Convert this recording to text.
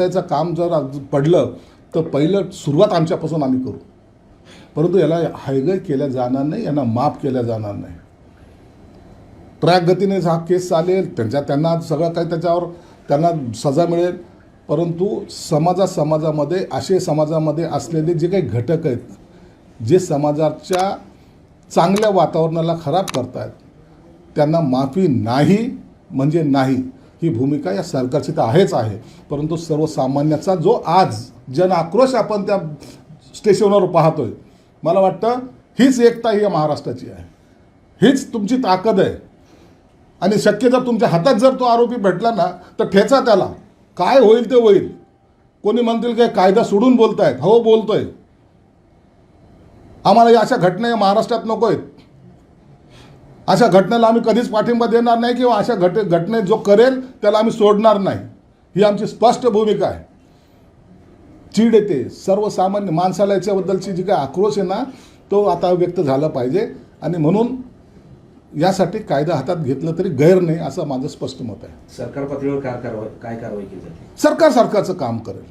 वेचायचं काम जर आज पडलं तर पहिलं सुरुवात आमच्यापासून आम्ही करू. परंतु याला हायगय केल्या जाणार नाही यांना माफ केल्या जाणार नाही. ट्रॅक गतीने हा केस चालेल त्यांच्या त्यांना सगळं काही त्याच्यावर त्यांना सजा मिळेल. परंतु समाजा समाजामध्ये असे समाजामध्ये असलेले जे काही घटक आहेत जे समाजाच्या चांगल्या वातावरणाला खराब करतायत त्यांना माफी नाही म्हणजे नाही. ही भूमिका या सरकारची तर आहेच आहे. परंतु सर्वसामान्याचा जो आज जन आक्रोश आपण त्या स्टेशनवर पाहतोय मला वाटतं हीच एकता ही या महाराष्ट्राची आहे. हीच तुमची ताकद आहे. आणि शक्य जर तुमच्या हातात जर तो आरोपी भेटला ना तर ठेचा त्याला. काय होईल ते होईल. कोणी म्हणतील काय कायदा सोडून बोलतायत. हो बोलतोय. आम्हाला या अशा घटना या महाराष्ट्रात नको आहेत. अशा घटनेला आम्ही कधीच पाठिंबा देणार नाही किंवा अशा घट घटनेत जो करेल त्याला आम्ही सोडणार नाही. ही आमची स्पष्ट भूमिका आहे. चीड येते. सर्वसामान्य माणसाला याच्याबद्दलची जी काय आक्रोश आहे ना तो आता व्यक्त झाला पाहिजे. आणि म्हणून यासाठी कायदा हातात घेतलं तरी गैर नाही असं माझं स्पष्ट मत आहे. सरकार पातळीवर काय कारवाई काय कारवाई केली जाते? सरकार सरकारचं काम करेल.